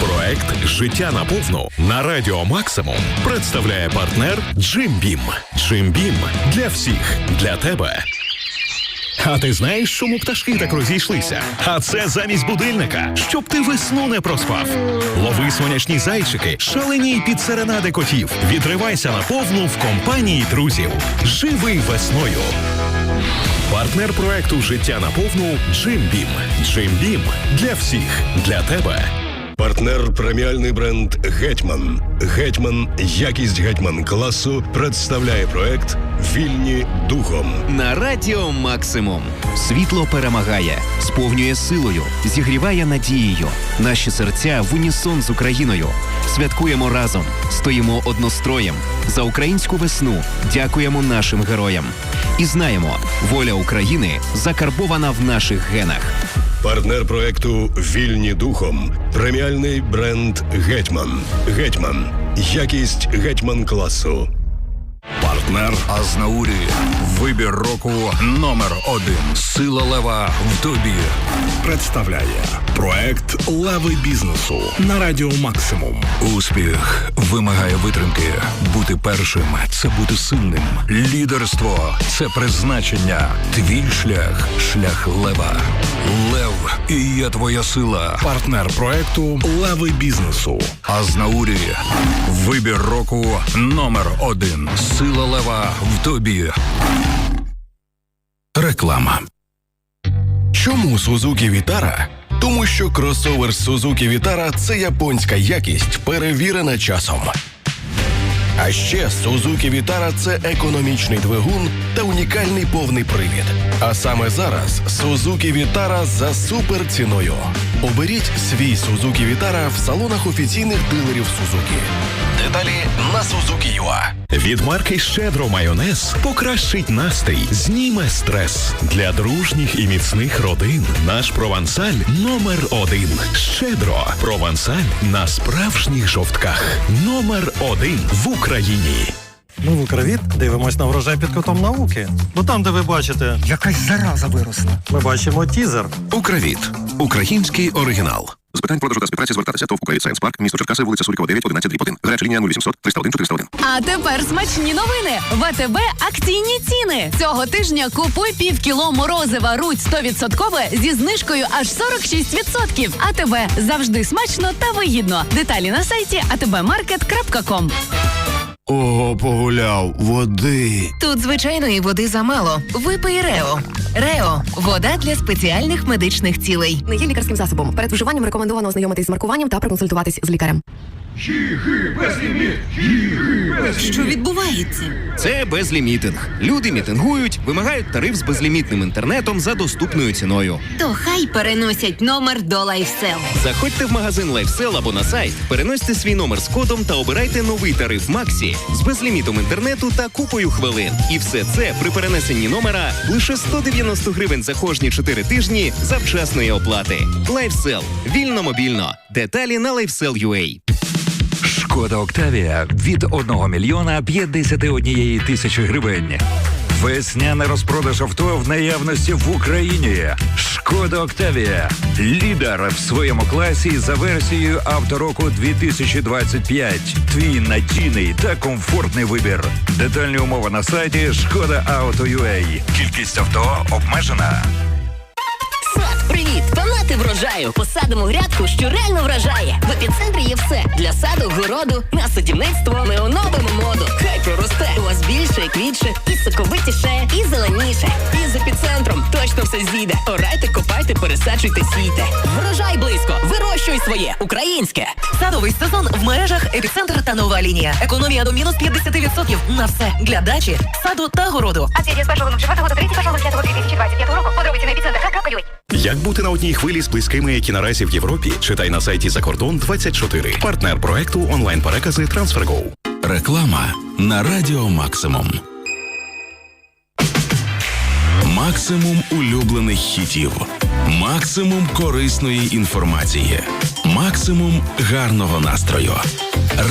Проект Життя на повну на Радіо Максимум представляє партнер Джимбім. Джимбім для всіх, для тебе. А ти знаєш, чому пташки так розійшлися? А це замість будильника, щоб ти весну не проспав. Лови сонячні зайчики, шаленій під серенади котів. Відривайся на повну в компанії друзів. Живи весною. Партнер проекту Життя на повну Джимбім. Джимбім для всіх, для тебе. Партнер преміальний бренд Гетьман. Гетьман, якість гетьман класу представляє проект Вільні духом. На радіо Максимум світло перемагає, сповнює силою, зігріває надією. Наші серця в унісон з Україною. Святкуємо разом, стоїмо одностроєм за українську весну. Дякуємо нашим героям. І знаємо, воля України закарбована в наших генах. Партнер проекту Вільні духом. Преміальний бренд Гетьман. Гетьман. Якість гетьман класу. Партнер Азнаурі. Вибір року номер один. Сила лева в тобі. Представляє проект Леви бізнесу на радіо Максимум. Успіх вимагає витримки. Бути першим це бути сильним. Лідерство це призначення. Твій шлях шлях лева. Лев і є твоя сила. Партнер проекту Леви бізнесу. Азнаурі. Вибір року номер один. Сила лева в тобі. Реклама. Чому Suzuki Vitara? Тому що кросовер Suzuki Vitara – це японська якість, перевірена часом. А ще Suzuki Vitara – це економічний двигун та унікальний повний привід. А саме зараз Suzuki Vitara за супер ціною. Оберіть свій Suzuki Vitara в салонах офіційних дилерів Suzuki. Деталі на Suzuki.ua. Від марки Щедро майонез покращить настрій, зніме стрес. Для дружніх і міцних родин наш провансаль номер один. Щедро. Провансаль на справжніх жовтках. Номер один в Україні. Ми в Укрвіт дивимось на врожай під кутом науки. Ну там, де ви бачите, Якась зараза виросла. ми бачимо тізер. Укрвіт. Український оригінал. З питань продажу та співпраці звертатися ТОВ «Укрвіт Сайенс Парк, місто Черкаси, вулиця Сурикова, 9, 11, 1. Гаряча лінія 0800 301 401. А тепер смачні новини. В АТБ акційні ціни. Цього тижня купуй пів кіло морозива руть 100% зі знижкою аж 46%. АТБ завжди смачно та вигідно. Деталі на сайті atbmarket.com. Ого, погуляв, води. Тут звичайної води замало. Випий Рео. Рео вода для спеціальних медичних цілей. Не є лікарським засобом. Перед вживанням рекомендовано ознайомитись з маркуванням та проконсультуватись з лікарем. Що відбувається? Це безлімітинг. Люди мітингують, вимагають тариф з безлімітним інтернетом за доступною ціною. То хай переносять номер до лайфсел. Заходьте в магазин LifeSell або на сайт, переносьте свій номер з кодом та обирайте новий тариф Максі з безлімітом інтернету та купою хвилин. І все це при перенесенні номера лише 190 гривень за кожні 4 тижні завчасної оплати. LifeSell. Вільно мобільно. Деталі на LifeSell.ua. Шкода Октавія від 1 мільйона 51 тисячі гривень. Весняна розпродаж авто в наявності в Україні. Шкода Октавія. Лідер в своєму класі за версією автороку 2025. Твій надійний та комфортний вибір. Детальні умови на сайті Шкода Auto.ua. Кількість авто обмежена. Врожаю. Посадимо грядку, що реально вражає. В епіцентрі є все для саду, городу, на садівництво. Ми оновимо моду. Хай проросте. У вас більше, квітше, і соковитіше, і зеленіше. І з епіцентром точно все зійде. Орайте, копайте, пересаджуйте, сійте. Врожай близько. Вирощуй своє українське. Садовий сезон в мережах епіцентр та нова лінія. Економія до мінус 50% на все для дачі, саду та городу. Акція з 1.04 до 31.05.2025 року. Подробиці на епіцентр.ua. Як бути на одній хвилі з близькими, які наразі в Європі? Читай на сайті Закордон 24. Партнер проекту онлайн перекази TransferGo. Реклама на Радіо Максимум. Максимум улюблених хітів. Максимум корисної інформації. Максимум гарного настрою.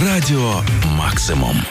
Радіо Максимум.